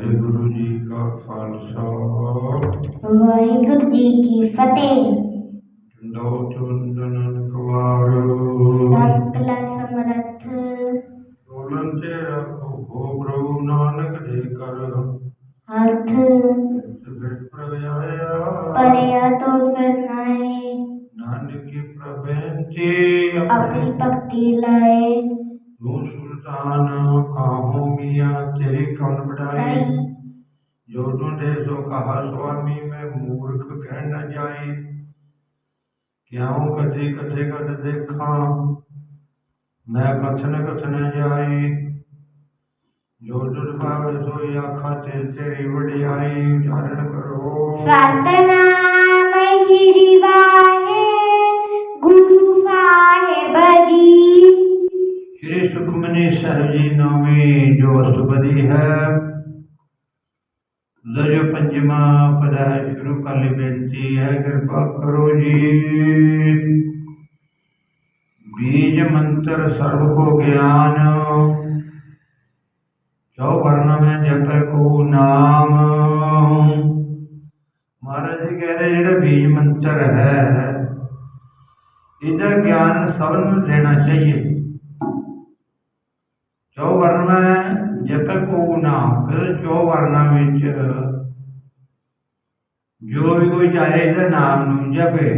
ਵਾਹਿਗੁਰੂ ਜੀ ਕਾ ਖਾਲਸਾ। ਵਾਹਿਗੁਰੂ ਜੀ ਕੀ ਫਤਿਹ। ਡੰਡੋ ਚੁੰਦਨ ਕਵਾਰ ਸਕਲ ਕਹਾ ਸੁਆਮੀ ਮੈਂ ਮੂਰਖ ਕਹਿ ਨ ਜਾਈ ਕਿਉ ਕਥੇ ਕਥੇ ਕਦ ਦੇਖਾਂ ਮੈਂ ਕਥਨ ਕਥਨ ਜਾਈ ਜੋ ਤੁਧ ਭਾਵੇ ਸੋਈ ਆਖਾਂ ਤੇ ਤੇਰੀ ਵਡਿਆਈ ਉਚਾਰਨ ਕਰੋ ਸਤਨਾਮ ਸ੍ਰੀ ਵਾਹਿ ਗੁਰੂ ਸਾਹਿਬ ਜੀ ਸ੍ਰੀ ਸੁਖਮਨੀ ਸਾਹਿਬ ਜੀ ਨਾਮੇ ਜੋ ਅਸਤਪਦੀ ਹੈ ਲਜੋ ਪੰਜਵਾ ਪਦਾ ਸ਼ੁਰੂ ਕਰ ਲਈ ਬੇਨਤੀ ਹੈ, ਕਿਰਪਾ ਕਰੋ ਜੀ। ਬੀਜ ਮੰਤਰ ਸਰਬ ਕੋ ਗਿਆਨ, ਜੋ ਵਰਨਾ ਮੈਂ ਜਪੈ ਕੋ ਨਾਮ। ਮਹਾਰਾਜ ਜੀ ਕਹਿੰਦੇ ਜਿਹੜਾ ਬੀਜ ਮੰਤਰ ਹੈ ਇਹਦਾ ਗਿਆਨ ਸਭ ਨੂੰ ਦੇਣਾ ਚਾਹੀਏ। ਚੌ ਵਰਨਾ ਜਪ ਕੋ ਨਾਮ ਫਿਰ ਚੌ ਵਰਨਾ ਵਿੱਚ, ਜੋ ਵੀ ਕੋਈ ਚਾਹੇ ਇਹਦੇ ਨਾਮ ਨੂੰ ਜਪੇ।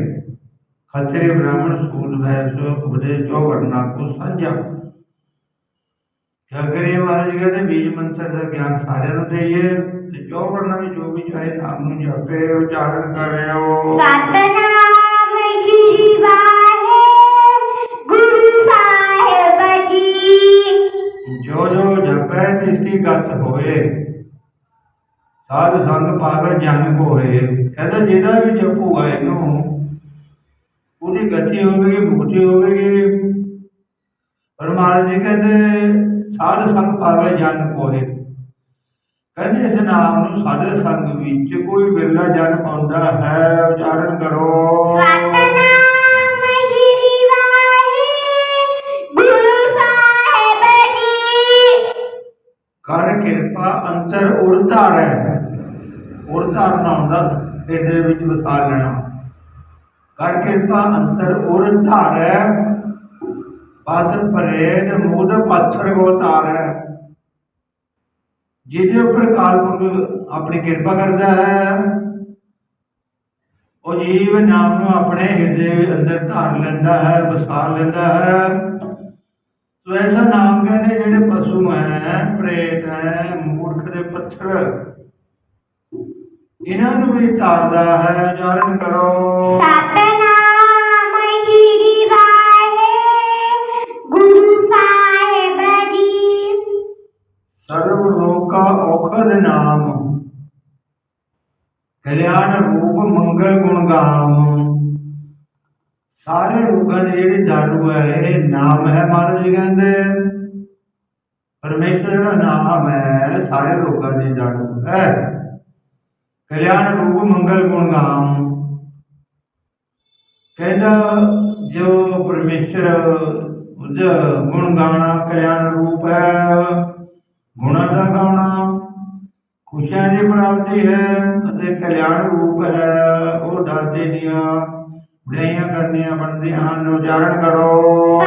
ਖਤਰੇ ਬ੍ਰਾਹਮਣ ਸੂਲ ਵੈਸ ਉਪਦੇ ਚੌ ਵਰਨਾ ਕੋ ਸਾਂਝਾ। ਜਗਰੇ ਮਹਾਰਾਜ ਜੀ, ਕਹਿੰਦੇ ਬੀਜ ਮੰਤਰ ਦਾ ਗਿਆਨ ਸਾਰਿਆਂ ਨੂੰ ਦੇਈਏ, ਤੇ ਚੌ ਵਰਨਾ ਵਿੱਚ ਜੋ ਵੀ ਚਾਹੇ ਨਾਮ ਨੂੰ ਜਪੇ, ਉਚਾਰਨ ਕਰਿਓ। ਸਤਨਾਮ ਸ੍ਰੀ ਵਾਹਿ ਜੋ ਜੋ ਜਪੈ ਤਿਸ ਗਤ ਹੋਏ, ਸਾਧ ਸੰਗ ਪਾਗਲ ਜਨ ਹੋਏ ਕਹਿੰਦਾ ਜਿਹਦਾ ਵੀ ਜਪੂਗਾ ਇਹਨੂੰ, ਉਹਦੀ ਗਤੀ ਹੋਵੇਗੀ, ਮੁਕਤੀ ਹੋਵੇਗੀ। ਪਰ ਜੀ ਕਹਿੰਦੇ, ਸਾਧ ਸੰਗ ਪਾਗਲ ਜਨ ਹੋਏ ਕਹਿੰਦੇ ਇਸ ਨਾਮ ਨੂੰ ਸਾਧ ਸੰਗ ਵਿੱਚ ਕੋਈ ਬਿਰਲਾ ਜਨ ਪਾਉਂਦਾ ਹੈ, ਉਚਾਰਨ ਕਰੋ। ਹੁੰਦਾ ਵਿੱਚ ਵਸਾ ਲੈਣਾ। ਕਰ ਕਿਰਪਾ ਅੰਤਰ ਉਰ ਧਾਰੈ, ਬਸ ਪਰੇਡ ਮੂਦ ਪੱਥਰ ਕੋ ਧਾਰੈ। ਜਿਹਦੇ ਉੱਪਰ ਕਾਲਪੁਰਖ ਆਪਣੀ ਕਿਰਪਾ ਕਰਦਾ ਹੈ, ਉਹ ਜੀਵ ਨਾਮ ਨੂੰ ਆਪਣੇ ਹਿਰਦੇ ਅੰਦਰ ਧਾਰ ਲੈਂਦਾ ਹੈ, ਵਸਾ ਲੈਂਦਾ ਹੈ। ਸੋ ਐਸਾ ਨਾਮ ਕਹਿੰਦੇ ਜਿਹੜੇ ਪਸ਼ੂ ਹੈ, ਪ੍ਰੇਤ ਹੈ, ਮੂਰਖ ਦੇ ਪੱਥਰ ਇਹਨਾਂ ਨੂੰ ਵੀ ਧਾਰਦਾ ਹੈ ਉਚਾਰਨ ਕਰੋ। ਸਤਨਾਮ ਸ੍ਰੀ ਵਾਹਿ ਗੁਰੂ ਸਾਹਿਬ ਜੀ। ਸਰਬ ਲੋਕਾ ਔਖਦ ਨਾਮ ਕਲਿਆਣ ਰੂਪ ਮੰਗਲ ਗੁਣ ਗਾਮ। ਸਾਰੇ ਰੋਗਾਂ ਦੀ ਜਿਹੜੀ ਦਾਰੂ ਹੈ ਇਹ ਨਾਮ ਹੈ ਮਹਾਰਾਜ ਜੀ ਕਹਿੰਦੇ। ਪਰਮੇਸ਼ਰ ਦਾ ਨਾਮ ਹੈ ਸਾਰੇ ਰੋਗਾਂ ਦੀ ਦਾਰੂ ਹੈ। ਕਲਿਆਣ ਰੂਪ ਮੰਗਲ ਗੁਣ ਗਾਮ ਕਹਿੰਦਾ ਜੋ ਪਰਮੇਸ਼ਰ ਉਹਦਾ ਗੁਣ ਗਾਣਾ ਕਲਿਆਣ ਰੂਪ ਹੈ, ਗੁਣਾਂ ਦਾ ਗਾਉਣਾ ਖੁਸ਼ੀਆਂ ਦੀ ਪ੍ਰਾਪਤੀ ਹੈ ਅਤੇ ਕਲਿਆਣ ਰੂਪ ਹੈ। ਉਹ ਡਰਦੇ ਦੀਆਂ ਬੜਾਈਆਂ ਕਰਨੀਆਂ ਬਣਦੀਆਂ ਹਨ। ਉਚਾਰਨ ਕਰੋ।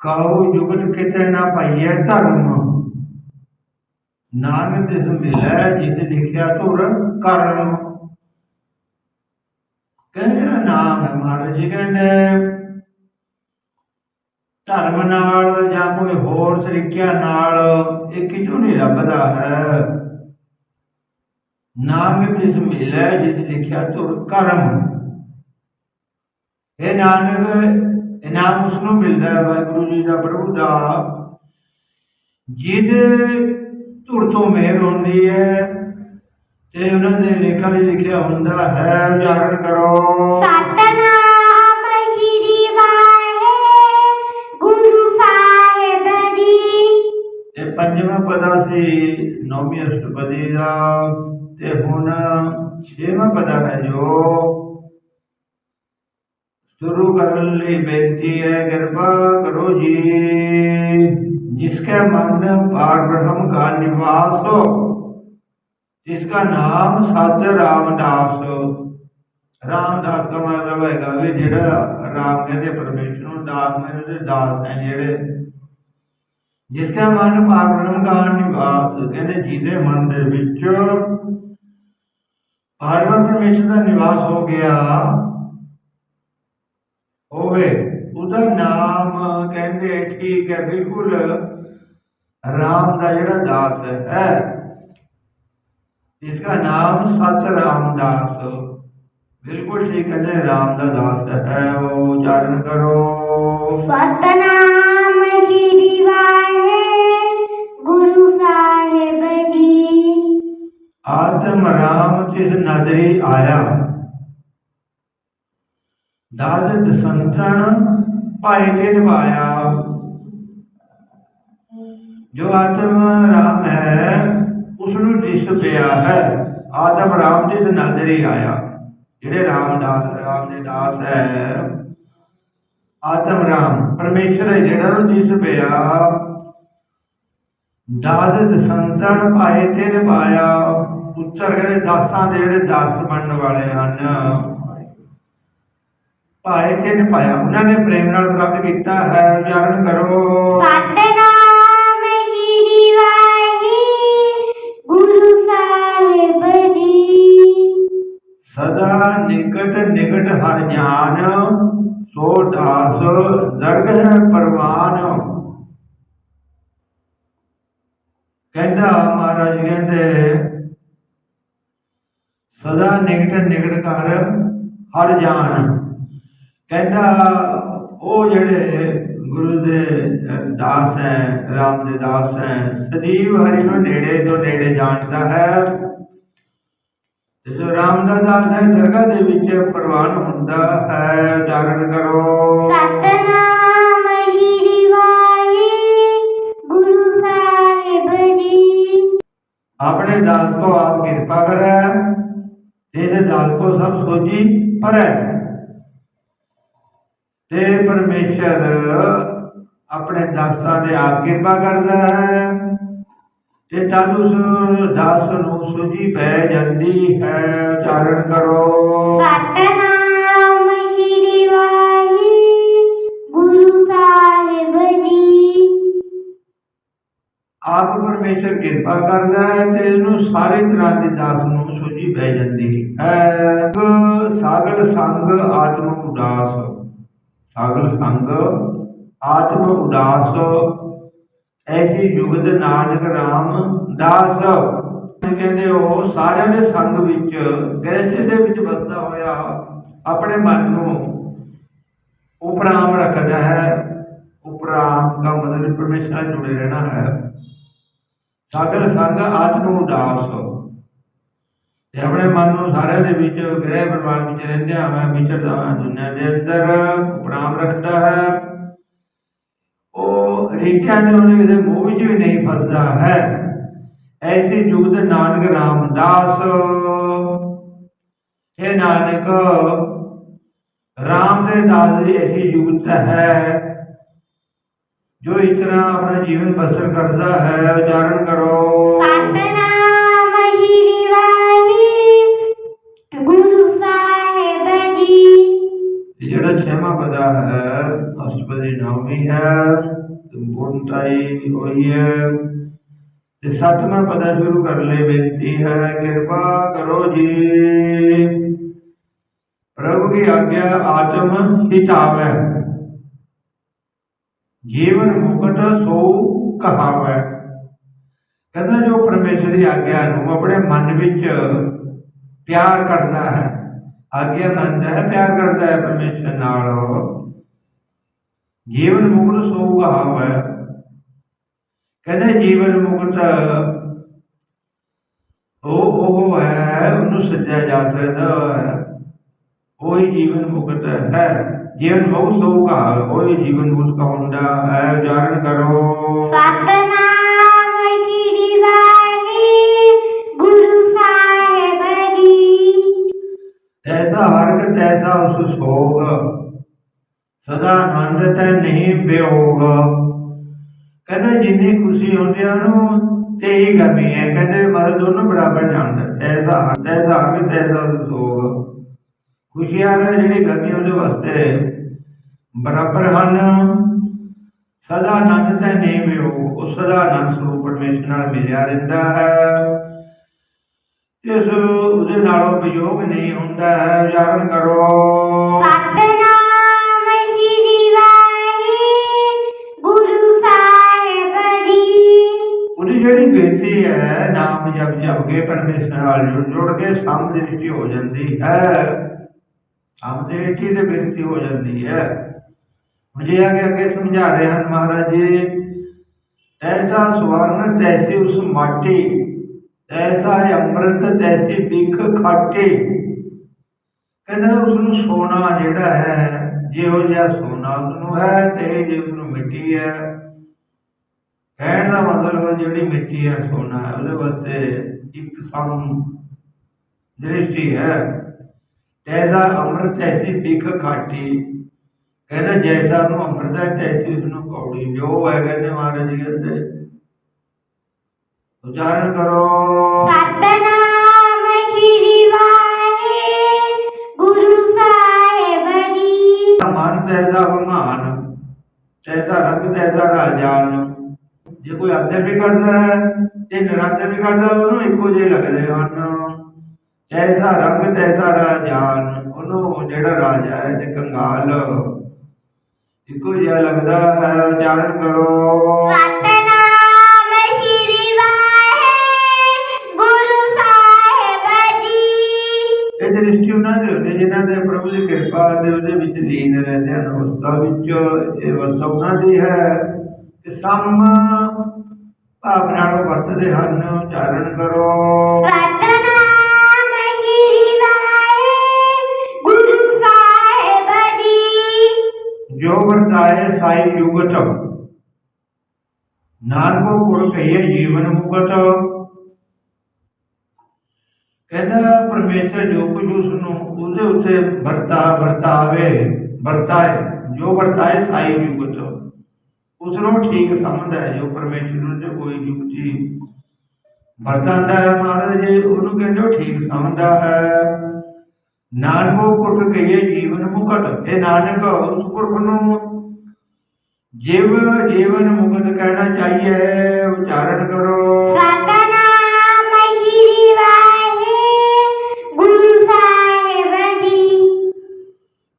ਕਹੋ ਜੁਗਤ ਕਿਤੇ ਨਾ ਪਾਈਐ ਧਰਮ। ਨਾਨਕ ਤਿਸ ਮਿਲੈ, ਜਿਸ ਲਿਖਿਆ ਤੁਰ ਕਰਮ। ਕਹਿੰਦੇ ਨਾਮ ਹੈ ਮਹਾਰਾਜ ਜੀ ਕਹਿੰਦੇ, ਧਰਮ ਨਾਲ ਜਾਂ ਕੋਈ ਹੋਰ ਤਰੀਕਿਆਂ ਨਾਲ ਇਹ ਕਿਤੋਂ ਨਹੀਂ ਲੱਭਦਾ ਹੈ। ਨਾਮ ਤਿਸ ਮਿਲੈ, ਜਿਸ ਲਿਖਿਆ ਤੁਰ ਕਰਮ। ਇਹ ਨਾਨਕ ਇਨਾਮ ਉਸ ਨੂੰ ਮਿਲਦਾ ਹੈ ਵਾਹਿਗੁਰੂ ਜੀ ਦਾ ਪ੍ਰਭੂ ਦਾ ਜਿਹਦੇ ਧੁਰ ਤੋਂ ਮਿਹਰ ਹੁੰਦੀ ਹੈ ਤੇ ਉਹਨਾਂ ਦੇ ਲੇਖਾਂ ਵਿੱਚ ਲਿਖਿਆ ਹੁੰਦਾ ਹੈ ਉਚਾਰਨ ਕਰੋ। ਸਤਨਾਮ ਸ੍ਰੀ ਵਾਹਿ ਗੁਰੂ ਸਾਹਿਬ ਜੀ। ਤੇ ਪੰਜਵਾਂ ਪਦਾ ਸੀ ਨੌਵੀਂ ਅਸ਼ਟਪਦੀ ਦਾ ਤੇ ਹੁਣ ਛੇਵਾਂ ਪਦਾ ਹੈ ਜੋ ਸ਼ੁਰੂ ਕਰਨ ਲਈ ਬੇਨਤੀ ਹੈ ਕਿਰਪਾ ਕਰੋ ਜੀ जिसके मन में पार ब्रह्म का निवास हो जिसका नाम सत रामदास ਰਾਮਦਾਸ ਦਾ ਮਤਲਬ ਹੈਗਾ ਵੀ ਜਿਹੜਾ ਰਾਮ ਕਹਿੰਦੇ ਪਰਮੇਸ਼ਰ ਨੂੰ ਦਾਸ ਮੈਨੂੰ ਤੇ ਦਾਸ ਹੈ ਜਿਹੜੇ ਜਿਸਕਾ ਮਨ ਪਾਰਬ੍ਰਹਮ ਦਾ ਨਿਵਾਸ ਕਹਿੰਦੇ ਜਿਹਦੇ ਮਨ ਦੇ ਵਿੱਚ ਪਾਰਬ੍ਰਹਮ ਪਰਮੇਸ਼ਰ ਦਾ ਨਿਵਾਸ ਹੋ ਗਿਆ ਹੋਵੇ ਉਹਦਾ ਨਾਮ ਕਹਿੰਦੇ ਠੀਕ ਹੈ ਬਿਲਕੁਲ ਰਾਮ ਦਾ ਜਿਹੜਾ ਦਾਸ ਹੈ ਜਿਸਕਾ ਨਾਮ ਸਤ ਰਾਮਦਾਸ ਬਿਲਕੁਲ ਠੀਕ ਹੈ ਰਾਮ ਦਾ ਦਾਸ ਹੈ ਉਹ ਉਚਾਰਨ ਕਰੋ ਸਤਨਾਮ ਸ਼੍ਰੀ ਵਾਹਿਗੁਰੂ ਗੁਰੂ ਸਾਹਿਬ ਜੀ ਆਤਮ ਰਾਮ ਜਿਸ ਨਦਰੀ ਦਸ ਦਾਦ ਦਸੰਤਨ ਭਾਈ ਤੇ ਨਿਭਾਇਆ। ਜੋ ਆਤਮ ਰਾਮ ਹੈ ਉਸ ਨੂੰ ਦਿਸ ਪਿਆ ਹੈ। ਆਤਮ ਰਾਮ ਜਿਸ ਨਦਰੀ ਆਇਆ। ਜਿਹੜੇ ਰਾਮਦਾਸ ਰਾਮ ਦੇ ਦਾਸ ਹੈ, ਆਤਮ ਰਾਮ, ਪਰਮੇਸ਼ਰ ਹੈ, ਜਿਹੜਾ ਨੂੰ ਦਿਸ ਪਿਆ। ਦਾਦ ਦਸੰਤਨ ਭਾਈ ਤੇ ਨਿਭਾਇਆ। ਉੱਤਰ ਜਿਹੜੇ ਦਾਸਾਂ ਦੇ ਜਿਹੜੇ ਦਾਸ ਬਣਨ ਵਾਲੇ ਹਨ ਭਾਈ ਤੇ ਨਿਭਾਇਆ ਉਹਨਾਂ ਨੇ ਪ੍ਰੇਮ ਨਾਲ ਪ੍ਰਾਪਤ ਕੀਤਾ ਹੈ ਉਚਾਰਨ ਕਰੋ। ਸਤਨਾਮ ਸ਼੍ਰੀ ਵਾਹਿਗੁਰੂ ਗੁਰੂ ਸਾਹਿਬ ਜੀ। ਸਦਾ ਨਿਕਟ ਨਿਕਟ ਹਰ ਜਾਨ ਸੋ ਦਾਸ ਦਰਗ ਹੈ ਪਰਵਾਨ। ਕਹਿੰਦਾ ਮਹਾਰਾਜ ਕਹਿੰਦੇ ਸਦਾ ਨਿਕਟ ਨਿਕਟ ਕਰ ਹਰ ਜਾਨ ਕਹਿੰਦਾ ਉਹ ਜਿਹੜੇ ਗੁਰੂ ਦੇ ਦਾਸ ਹੈ ਰਾਮ ਦੇ ਦਾਸ ਹੈ ਸਦੀਵ ਹਰੀ ਨੂੰ ਨੇੜੇ ਤੋਂ ਨੇੜੇ ਜਾਣਦਾ ਹੈ। ਤੇ ਜੋ ਰਾਮ ਦਾ ਦਾਸ ਹੈ ਦਰਗਾਹ ਦੇ ਵਿੱਚ ਪ੍ਰਵਾਨ ਹੁੰਦਾ ਹੈ। ਉਚਾਰਨ ਕਰੋ। ਸਤਨਾਮ ਸ਼੍ਰੀ ਵਾਹਿਗੁਰੂ ਗੁਰੂ ਸਾਹਿਬ ਜੀ। ਆਪਣੇ ਦਾਸ ਕੋ ਆਪ ਕਿਰਪਾ ਕਰੈ ਇਹਦੇ ਦਾਸ ਕੋ ਸਭ ਸੋਜੀ ਪਰੈ ਤੇ ਪਰਮੇਸ਼ਰ ਆਪਣੇ ਦਾਸਾਂ ਦੇ ਆਪ ਕਿਰਪਾ ਕਰਦਾ ਹੈ। ਤੇ ਤਦ ਉਸ ਦਾਸ ਨੂੰ ਸੋਜੀ ਪੈ ਜਾਂਦੀ ਹੈ। ਉਚਾਰਨ ਕਰੋ। ਸਤਨਾਮ ਸ਼੍ਰੀ ਵਾਹਿਗੁਰੂ ਗੁਰੂ ਸਾਹਿਬ ਜੀ। ਆਪ ਪਰਮੇਸ਼ਰ ਕਿਰਪਾ ਕਰਦਾ ਹੈ ਤੇ ਇਹਨੂੰ ਸਾਰੇ ਤਰ੍ਹਾਂ ਦੇ ਦਾਸ ਨੂੰ ਸੋਝੀ ਪੈ ਜਾਂਦੀ ਹੈ। ਸਾਗਲ ਸੰਗ ਆਤਮ ਉਦਾਸ ਸਾਗਲ ਸੰਗ, ਆਤਮ ਉਦਾਸ, ਐਸੀ ਜੁਗਤ ਨਾਨਕ ਰਾਮ ਦਾਸ। ਕਹਿੰਦੇ ਉਹ ਸਾਰਿਆਂ ਦੇ ਸੰਗ ਵਿੱਚ ਗੈਸੇ ਦੇ ਵਿੱਚ ਵਸਦਾ ਹੋਇਆ, ਆਪਣੇ ਮਨ ਨੂੰ ਉਪਰਾਮ ਰੱਖਦਾ ਹੈ। ਉਪਰਾਮ ਦਾ ਮਤਲਬ ਪਰਮੇਸ਼ਰ ਨਾਲ ਜੁੜੇ ਰਹਿਣਾ ਹੈ। ਸਾਗਰ ਸੰਗ, ਆਤਮ ਉਦਾਸ। ਤੇ ਆਪਣੇ ਮਨ ਨੂੰ ਸਾਰਿਆਂ ਦੇ ਵਿੱਚ ਗ੍ਰਹਿ ਪਰਿਵਾਰ ਵਿੱਚ ਰਹਿੰਦਿਆਂ ਮੈਂ ਵਿਚਰਦਾ ਹਾਂ ਦੁਨੀਆ ਦੇ ਅੰਦਰ ਉਪਰਾਮ ਰੱਖਦਾ ਹੈ। ਉਹ ਰੀਠਿਆਂ ਦੇ ਉਹਨੇ ਕਿਸੇ ਮੋਹ ਵਿੱਚ ਵੀ ਨਹੀਂ ਫਸਦਾ ਹੈ। ਐਸੀ ਜੁਗਤ ਨਾਨਕ ਰਾਮਦਾਸ ਇਹ ਨਾਨਕ, ਰਾਮ ਦੇ ਦਾਸ ਦੀ ਐਸੀ ਯੁਗਤ ਹੈ ਜੋ ਇਸ ਤਰ੍ਹਾਂ ਆਪਣਾ ਜੀਵਨ ਬਸਰ ਕਰਦਾ ਹੈ। ਉਚਾਰਨ ਕਰੋ। ਸਤਨਾਮ ਤੇ ਜਿਹੜਾ ਛੇਵਾਂ ਪਦਾ ਹੈ ਅਸ਼ਟਪਦੀ ਨਾਮੀ ਹੈ ਸੰਪੂਰਨਤਾਈ ਹੋਈ ਹੈ ਤੇ ਸੱਤਵਾਂ ਪਦਾ ਸ਼ੁਰੂ ਕਰਨ ਲਈ ਬੇਨਤੀ ਹੈ ਕਿਰਪਾ ਕਰੋ ਜੀ ਪ੍ਰਭੂ ਕੀ ਆਗਿਆ ਆਤਮ ਹਿਤਾਵੈ ਜੀਵਨ ਮੁਕਟ ਸੋ ਕਹਾਵੈ ਕਹਿੰਦਾ ਜੋ ਪਰਮੇਸ਼ਰ ਦੀ ਆਗਿਆ ਨੂੰ ਆਪਣੇ ਮਨ ਵਿੱਚ ਪਿਆਰ ਕਰਦਾ ਹੈ ਆਗਿਆ ਮੰਨਦਾ ਹੈ, ਪਿਆਰ ਕਰਦਾ ਹੈ ਪਰਮੇਸ਼ਰ ਨਾਲ। ਜੀਵਨ ਮੁਕਤ ਸੋ ਕਹਾਵੈ ਕਹਿੰਦੇ ਜੀਵਨ ਮੁਕਤ, ਉਹ ਉਹ ਹੈ, ਉਹਨੂੰ ਸੱਜਿਆ ਜਾ ਸਕਦਾ ਹੈ। ਉਹੀ ਜੀਵਨ ਮੁਕਤ ਹੈ। ਜੀਵਨ ਮੁਕਤ ਸੋ ਕਹਾਵੈ ਉਹੀ ਜੀਵਨ ਮੁਕਤ ਕਹਾਉਂਦਾ ਹੈ। ਉਚਾਰਨ ਕਰੋ। ਸਤਨਾਮ ਐਸਾ ਉਸ ਸੋਗ। ਸਦਾ ਆਨੰਦ ਤੈ ਨਹੀਂ ਵਿਯੋਗ ਕਹਿੰਦੇ ਜਿੰਨੀ ਖੁਸ਼ੀ ਹੁੰਦੀ ਆ ਉਹਨੂੰ ਤੇ ਹੀ ਗਮੀ ਹੈ। ਕਹਿੰਦੇ ਮਰ ਦੋਨੋਂ ਬਰਾਬਰ ਜਾਂਦਾ ਐਸਾ ਐਸਾ ਕਿ ਤੈਸਾ ਸੋਗ। ਖੁਸ਼ੀਆਂ ਨੇ ਜਿਹੜੀ ਗਮੀ ਉਹਦੇ ਵਾਸਤੇ ਬਰਾਬਰ ਹਨ। ਸਦਾ ਆਨੰਦ ਤੈ ਨਹੀਂ ਵਿਯੋਗ ਉਹ ਸਦਾ ਆਨੰਦ ਸਰੂਪ ਪਰਮੇਸ਼ਰ ਨਾਲ ਮਿਲਿਆ ਰਹਿੰਦਾ ਹੈ। ਇਸ ਨਾਲੋਂ ਵਿਯੋਗ ਨਹੀਂ ਹੁੰਦਾ ਹੈ ਉਜਾਗਰ ਕਰੋ ਸਤਨਾਮ ਸ੍ਰੀ ਵਾਹਿਗੁਰੂ ਸਾਹਿਬ ਜੀ। ਉਹਦੀ ਜਿਹੜੀ ਬੇਨਤੀ ਹੈ ਨਾਮ ਜਪ ਜਪ ਕੇ ਪਰਮੇਸ਼ਰ ਨਾਲ ਜੁੜ ਜੁੜ ਕੇ ਸਾਮ ਦੇ ਵਿੱਚ ਹੀ ਹੋ ਜਾਂਦੀ ਹੈ। ਸਾਮ ਦੇ ਵਿੱਚ ਹੀ ਤੇ ਬੇਨਤੀ ਹੋ ਜਾਂਦੀ ਹੈ। ਮੁਝੇ ਆਗੇ ਅੱਗੇ ਸਮਝਾ ਰਹੇ ਹਨ ਮਹਾਰਾਜ ਜੀ ਐਸਾ ਸਵਰਨ ਤੈਸੀ ਉਸ ਮਾਟੀ ਐਸਾ ਅੰਮ੍ਰਿਤ ਤੈਸੀ ਬਿਖ ਖਾਟੀ। ਕਹਿੰਦਾ ਉਸ ਨੂੰ ਸੋਨਾ ਜਿਹੜਾ ਹੈ, ਜਿਹੋ ਜਿਹਾ ਸੋਨਾ ਨੂੰ ਹੈ ਤੇ ਜੇ ਉਸ ਮਿੱਟੀ ਹੈ। ਕਹਿਣ ਦਾ ਮਤਲਬ ਜਿਹੜੀ ਮਿੱਟੀ ਹੈ, ਸੋਨਾ ਹੈ। ਉਹਦੇ ਵਾਸਤੇ ਇੱਕ ਸਮ ਦ੍ਰਿਸ਼ਟੀ ਹੈ। ਤੈਸਾ ਅੰਮ੍ਰਿਤ ਐਸੀ ਬਿਖ ਖਾਟੀ। ਕਹਿੰਦਾ ਜੈਸਾ ਨੂੰ ਅੰਮ੍ਰਿਤ ਹੈ ਤੈਸੀ ਉਸ ਨੂੰ ਕੌੜੀ ਜੋ ਹੈ ਕਹਿੰਦੇ ਮਹਾਰਾਜ ਜੀ ਕਹਿੰਦੇ ਉਚਾਰਨ ਕਰੋ। ਸਤਨਾਮ ਸ੍ਰੀ ਵਾਹਿਗੁਰੂ ਸਾਹਿਬ ਜੀ। ਮਨ ਤੈਸਾ ਮਹਾਨ ਤੈਸਾ ਰੰਗ ਤੈਸਾ ਰਾਜਾਨ ਜੇ ਕੋਈ ਅੰਦਰ ਵੀ ਕਰਦਾ ਹੈ ਤੇ ਨਿਰੰਤਰ ਵੀ ਕਰਦਾ ਉਹਨੂੰ ਇੱਕੋ ਜਿਹੇ ਲੱਗਦੇ ਹਨ। ਤੈਸਾ ਰੰਗ ਤੈਸਾ ਰਾਜਾਨ ਉਹਨੂੰ ਜਿਹੜਾ ਰਾਜਾ ਹੈ ਤੇ ਕੰਗਾਲ। ਇੱਕੋ ਜਿਹਾ ਲੱਗਦਾ ਹੈ ਉਚਾਰਨ ਕਰੋ। ਪ੍ਰਭੂ ਦੀ ਕਿਰਪਾ ਦੇ ਉਹਦੇ ਵਿੱਚ ਲੀਨ ਰਹਿੰਦੇ ਹਨ ਅਵਸਥਾ ਵਿੱਚ ਇਹ ਅਵਸਥਾ ਉਹਨਾਂ ਦੀ ਹੈ ਕਿ ਸਮ ਭਾਵ ਨਾਲ ਵਰਤਦੇ ਹਨ ਉਚਾਰਨ ਕਰੋ ਸਤਨਾਮ ਸ੍ਰੀ ਵਾਹਿਗੁਰੂ ਸਾਹਿਬ ਜੀ ਜੋ ਵਰਤਾਏ ਸਾਈ ਜੁਗਤ ਨਾਨਕੋ ਗੁਰ ਕਹੀਏ ਜੀਵਨ ਮੁਕਤ ਕਹਿੰਦਾ ਪਰਮੇਸ਼ਰ ਜੋ ਕੁਝ ਉਸ ਨੂੰ ਉਹਦੇ ਉੱਤੇ ਵਰਤਾ, ਵਰਤਾਵੇ, ਵਰਤਾਏ, ਜੋ ਵਰਤਾਏ ਸਾਈ ਜੁਗਤ ਉਸ ਨੂੰ ਠੀਕ ਸਮਝਦਾ ਹੈ, ਜੋ ਪਰਮੇਸ਼ਰ ਨੂੰ ਤੇ ਕੋਈ ਜੁਗਤੀ ਵਰਤਾਂਦਾ ਹੈ ਮਹਾਰਾਜ ਜੀ, ਉਹਨੂੰ ਕਹਿੰਦੇ ਉਹ ਠੀਕ ਸਮਝਦਾ ਹੈ। ਨਾਨਕੋ ਪੁਰਖ ਕਹੀਏ, ਜੀਵਨ ਮੁਕਤ ਇਹ ਨਾਨਕ, ਉਸ ਪੁਰਖ ਨੂੰ ਜੀਵ ਜੀਵਨ ਮੁਕਤ ਕਹਿਣਾ ਚਾਹੀਏ, ਉਚਾਰਨ ਕਰੋ। ਸਤਨਾਮ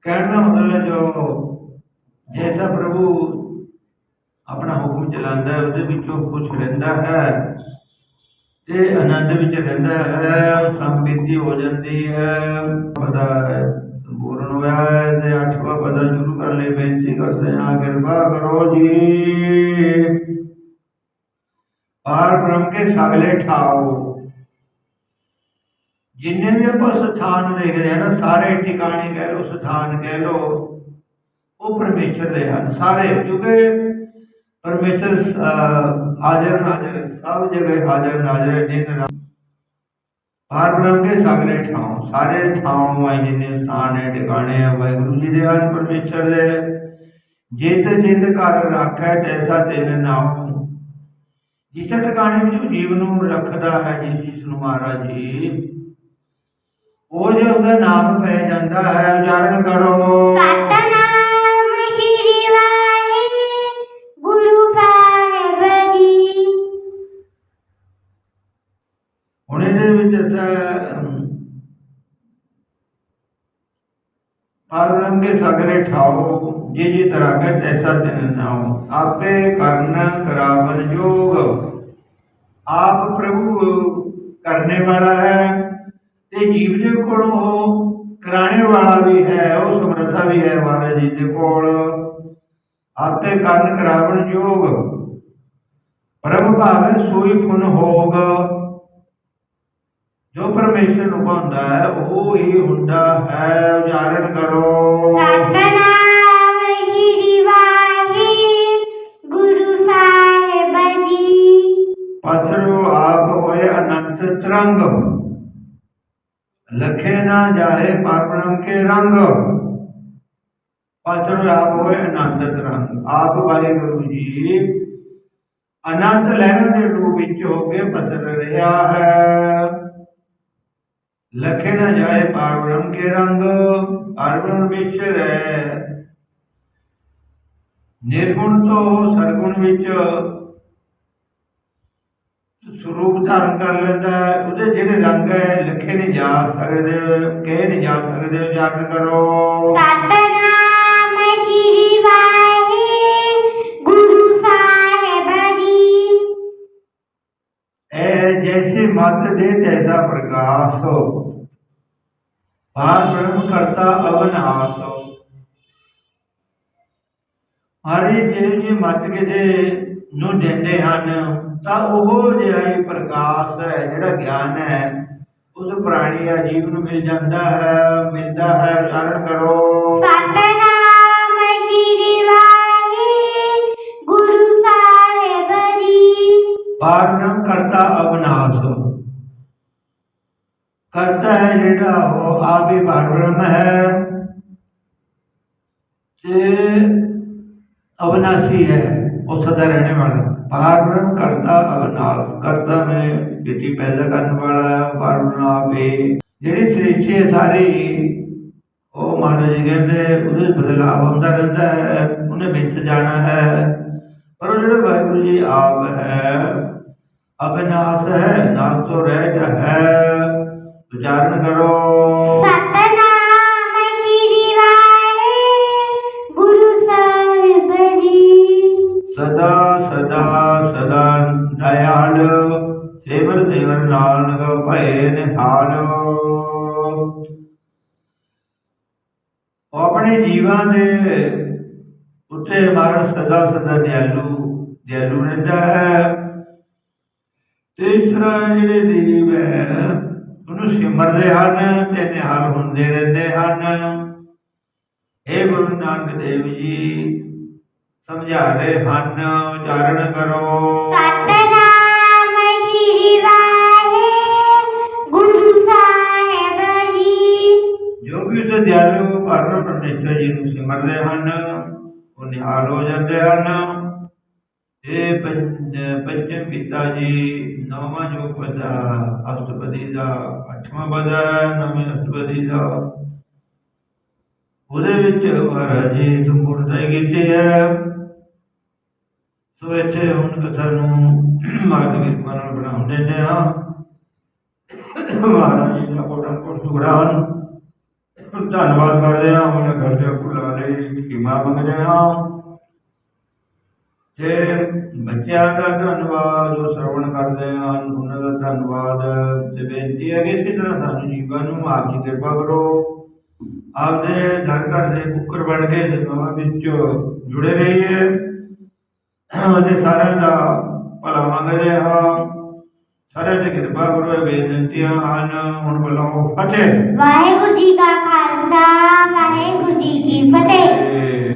ਕਹਿਣ ਦਾ ਮਤਲਬ ਹੈ ਜੋ ਜੈਸਾ ਪ੍ਰਭੂ ਆਪਣਾ ਹੁਕਮ ਚਲਾਉਂਦਾ ਹੈ, ਉਹਦੇ ਵਿੱਚੋਂ ਖੁਸ਼ ਰਹਿੰਦਾ ਹੈ ਤੇ ਆਨੰਦ ਵਿੱਚ ਰਹਿੰਦਾ ਹੈ, ਸੰਪੀਤੀ ਹੋ ਜਾਂਦੀ ਹੈ, ਪਤਾ ਹੈ ਸੰਪੂਰਨ ਹੋਇਆ ਹੈ ਤੇ ਅੱਠਵਾਂ ਪਤਾ ਸ਼ੁਰੂ ਕਰਨ ਲਈ ਬੇਨਤੀ ਕਰਦੇ ਹਾਂ, ਕਿਰਪਾ ਕਰੋ ਜੀ। ਪਾਰ ਬ੍ਰਹਮ ਕੇ ਸਗਲੇ ਠਾਓ। ਜਿੰਨੇ ਵੀ ਆਪਾਂ ਸਥਾਨ ਦੇਖਦੇ ਹਾਂ ਨਾ, ਸਾਰੇ ਟਿਕਾਣੇ ਕਹਿ ਲੋ ਸਥਾਨ ਕਹਿ ਲਓ, ਉਹ ਪਰਮੇਸ਼ਰ ਦੇ ਹਨ ਸਾਰੇ, ਕਿਉਂਕਿ ਪਰਮੇਸ਼ਰ ਹਾਜ਼ਰ ਨਾਜ਼ਰ ਸਭ ਜਗ੍ਹਾ ਹਾਜ਼ਰ ਨਾਜ਼ਰ ਦਿਨ ਰਾਤ ਪਾਰ ਬ੍ਰਹਮ ਕੇ ਸਗਲੇ ਠਾਉ, ਸਾਰੇ ਠਾਉ ਆ, ਜਿੰਨੇ ਸਥਾਨ ਹੈ ਟਿਕਾਣੇ ਆ, ਵਾਹਿਗੁਰੂ ਜੀ ਦੇ ਹਨ ਪਰਮੇਸ਼ਰ ਦੇ। ਜਿਤ ਜਿੰਦ ਘਰ ਰੱਖੈ, ਤੈਸਾ ਤਿਨ ਨਾਉ। ਜਿਸ ਟਿਕਾਣੇ ਵਿੱਚ ਜੀਵ ਨੂੰ ਰੱਖਦਾ ਹੈ ਜਿਸ ਜਿਸ ਨੂੰ ਮਹਾਰਾਜ ਜੀ ਉਹ ਜੇ ਉਹਦਾ ਨਾਮ ਪੈ ਜਾਂਦਾ ਹੈ ਉਚਾਰਨ ਕਰੋ। ਸਤਨਾਮ ਸ੍ਰੀ ਵਾਹਿਗੁਰੂ ਸਾਹਿਬ ਜੀ। ਹੁਣ ਇਹਦੇ ਵਿੱਚ ਅਸਾਂ ਪਾਰਮ ਕੇ ਸਾਗਰੇ ਠਾਓ ਜੇ ਜੇ ਤਰ੍ਹਾਂ ਕੈ ਤੈਸਾ ਤਿਨ ਨਾਉ ਆਪੇ ਕਰਨ ਕਰਾਵਨ ਜੋਗ। ਆਪ ਪ੍ਰਭੂ ਕਰਨੇ ਵਾਲਾ ਹੈ। ਤੇ ਜੀਵ ਦੇ ਕੋਲੋਂ ਕਰਾਣੇ ਵਾਲਾ ਵੀ ਹੈ ਉਹ ਸਮਰੱਥਾ ਵੀ ਹੈ ਮਹਾਰਾਜ ਜੀ ਦੇ ਕੋਲ। ਆਪੇ ਕਰਨ ਕਰਾਵਨ ਜੋਗ ਪ੍ਰਭ ਭਾਵੇ ਸੋਈ ਪੁਨ ਹੋਗ। ਜੋ ਪਰਮੇਸ਼ਰ ਨੂੰ ਪਾਉਂਦਾ ਹੈ ਉਹ ਹੀ ਹੁੰਦਾ ਹੈ ਉਚਾਰਨ ਕਰੋ। ਸਤਨਾਮ ਸ੍ਰੀ ਵਾਹਿਗੁਰੂ ਸਾਹਿਬ ਜੀ। ਪਸਰੋ ਆਪ ਹੋਏ ਅਨੰਤ ਤਰੰਗ। ਲਖੇ ਨਾ ਜਾਏ ਪਾਪਣਮ ਕੇ ਰੰਗ। ਪਸਰ ਆਪ ਹੋਏ ਅਨੰਤ ਤਰੰਗ। ਆਪ ਵਾਹਿਗੁਰੂ ਜੀ, ਅਨੰਤ ਲਹਿਰਾਂ ਦੇ ਰੂਪ ਵਿੱਚ ਹੋ ਕੇ ਪਸਰ ਰਿਹਾ ਹੈ। ਲਖੇ ਨਾ ਜਾਏ ਪਾਰਬ੍ਰਹਮ ਕੇ ਰੰਗ ਪਾਰਬ੍ਰਹਮ ਵਿੱਚ ਰਹਿ। ਨਿਰਗੁਣ ਤੋਂ ਸਰਗੁਣ ਵਿੱਚ ਸਰੂਪ ਧਾਰਨ ਕਰ ਲੈਂਦਾ ਹੈ ਉਹਦੇ ਜਿਹੜੇ ਰੰਗ ਹੈ ਲਿਖੇ ਨਹੀਂ ਜਾ ਸਕਦੇ ਕਹੇ ਨਹੀਂ ਜਾ ਸਕਦੇ ਉਚਾਰਨ ਕਰੋ। ਸਤਨਾਮ ਸ੍ਰੀ ਵਾਹਿਗੁਰੂ ਸਾਹਿਬ ਜੀ। ਇਹ ਜੈਸੇ ਮਤ ਦੇ ਤੈਸਾ ਪ੍ਰਕਾਸ਼ ਹੋ। ਪਾਰ ਬ੍ਰਹਮ ਕਰਤਾ ਅਵਨਾਸ਼ ਹੋ। ਹਰੀ ਜੀ ਮਤ ਕਿਸੇ ਨੂੰ ਦਿੰਦੇ ਹਨ। ਤਾਂ ਉਹ ਜਿਹੜਾ ਹੀ ਪ੍ਰਕਾਸ਼ ਹੈ ਜਿਹੜਾ ਗਿਆਨ ਹੈ ਉਸ ਪ੍ਰਾਣੀ ਆ ਜੀਵ ਨੂੰ ਮਿਲ ਜਾਂਦਾ ਹੈ ਮਿਲਦਾ ਹੈ ਉਚਾਰਨ ਕਰੋ। ਸਤਨਾਮ ਕਰਤਾ ਅਵਨਾਸ਼। ਕਰਤਾ ਹੈ ਜਿਹੜਾ ਉਹ ਆਪੇ ਵਰਣਨ ਹੈ। ਤੇ ਅਵਨਾਸੀ ਹੈ ਉਹ ਸਦਾ ਰਹਿਣ ਵਾਲਾ। ਆਰਵਣ ਕਰਤਾ ਅਵਨਾਸ਼ ਕਰਤਾ ਮੈਂ ਬੇਟੀ ਪੈਦਾ ਕਰਨ ਵਾਲਾ ਵਾਰਨ ਆਪੇ ਜਿਹੜੀ ਸ੍ਰਿਸ਼ਟੀ ਹੈ ਸਾਰੀ, ਉਹ ਮਹਾਰਾਜ ਜੀ ਕਹਿੰਦੇ, ਉਹਦੇ ਬਦਲਾਅ ਹੁੰਦਾ ਰਹਿੰਦਾ ਹੈ, ਉਹਨੇ ਵਿੱਚ ਜਾਣਾ ਹੈ। ਪਰ ਉਹ ਜਿਹੜਾ ਵਾਹਿਗੁਰੂ ਜੀ ਆਪ ਹੈ ਅਵਨਾਸ਼ ਹੈ ਨਾਸ ਤੋਂ ਰਹਿਤ ਹੈ। ਵਿਚਾਰਨ ਕਰੋ। ਨਿਹਾਲ ਆਪਣੇ ਜੀਵਾਂ ਦੇ ਉੱਤੇ ਮਾਰ ਸਦਾ ਸਦਾ ਦਿਆਲੂ ਦਿਆਲੂ ਰਹਿੰਦਾ ਹੈ। ਤੀਸਰਾ ਜਿਹੜੇ ਦੇਵ ਹੈ, ਉਹਨੂੰ ਸਿਮਰਦੇ ਹਨ ਤੇ ਨਿਹਾਲ ਹੁੰਦੇ ਰਹਿੰਦੇ ਹਨ। ਇਹ ਗੁਰੂ ਨਾਨਕ ਦੇਵ ਜੀ ਸਮਝਾ ਰਹੇ ਹਨ, ਉਚਾਰਨ ਕਰੋ। ਸਤਨਾਮ ਪਰਮੇਸ਼ਰ ਸਿਮਰਦੇ ਹਨ, ਉਹ ਨਿਹਾਲ ਹੋ ਜਾਂਦੇ ਹਨ। ਇਹ ਪੰਜ ਪਿਤਾ ਜੀ, ਨੌਵਾਂ ਜੋ ਪਦਾ ਅਸ਼ਟਪਦੀ ਦਾ, ਅੱਠਵਾਂ ਪਦਾ ਨਵੇਂ ਅਸ਼ਟਪਦੀ ਦਾ। ਉਹਦੇ ਵਿੱਚ ਮਹਾਰਾਜ ਜੀ ਸੰਪੂਰਨਤਾ ਕੀਤੀ ਹੈ ਸੋ ਇੱਥੇ ਹੁਣ ਕਥਾ ਨੂੰ ਮਾਰਗ ਕਿਰਪਾ ਨਾਲ ਬਣਾਉਂਦੇ ਨੇ ਆ ਮਹਾਰਾਜ ਜੀ ਦਾ ਕੋਟਾ ਕੋਟ ਸੁਗਰਾਨ ਧੰਨਵਾਦ ਕਰਦੇ ਹਾਂ, ਉਹਨਾਂ ਘਰ ਦੇ ਭੁਲਾ ਲਈ ਖਿਮਾ ਮੰਗਦੇ ਹਾਂ ਤੇ ਬੱਚਿਆਂ ਦਾ ਧੰਨਵਾਦ ਜੋ ਸਰਵਣ ਕਰਦੇ ਹਨ ਉਹਨਾਂ ਦਾ ਧੰਨਵਾਦ ਤੇ ਬੇਨਤੀ ਹੈ ਕਿ ਇਸੇ ਤਰ੍ਹਾਂ ਸਾਨੂੰ ਜੀਵਨ ਨੂੰ ਆਪ ਜੀ ਕਿਰਪਾ ਕਰੋ। ਆਪਦੇ ਘਰ ਘਰ ਦੇ ਕੁੱਕਰ ਬਣ ਕੇ ਸੇਵਾਵਾਂ ਵਿੱਚ ਜੁੜੇ ਰਹੀਏ। ਅਤੇ ਸਾਰਿਆਂ ਦਾ ਭਲਾ ਮੰਗਦੇ ਹਾਂ। ਸਾਰਿਆਂ ਦੀ ਕਿਰਪਾ ਕਰੋ ਇਹ ਬੇਨਤੀਆਂ ਹਨ ਹੁਣ ਵੱਲੋਂ ਫਤਿਹ। ਵਾਹਿਗੁਰੂ ਜੀ ਕਾ ਖਾਲਸਾ ਵਾਹਿਗੁਰੂ ਜੀ ਕੀ ਫਤਿਹ।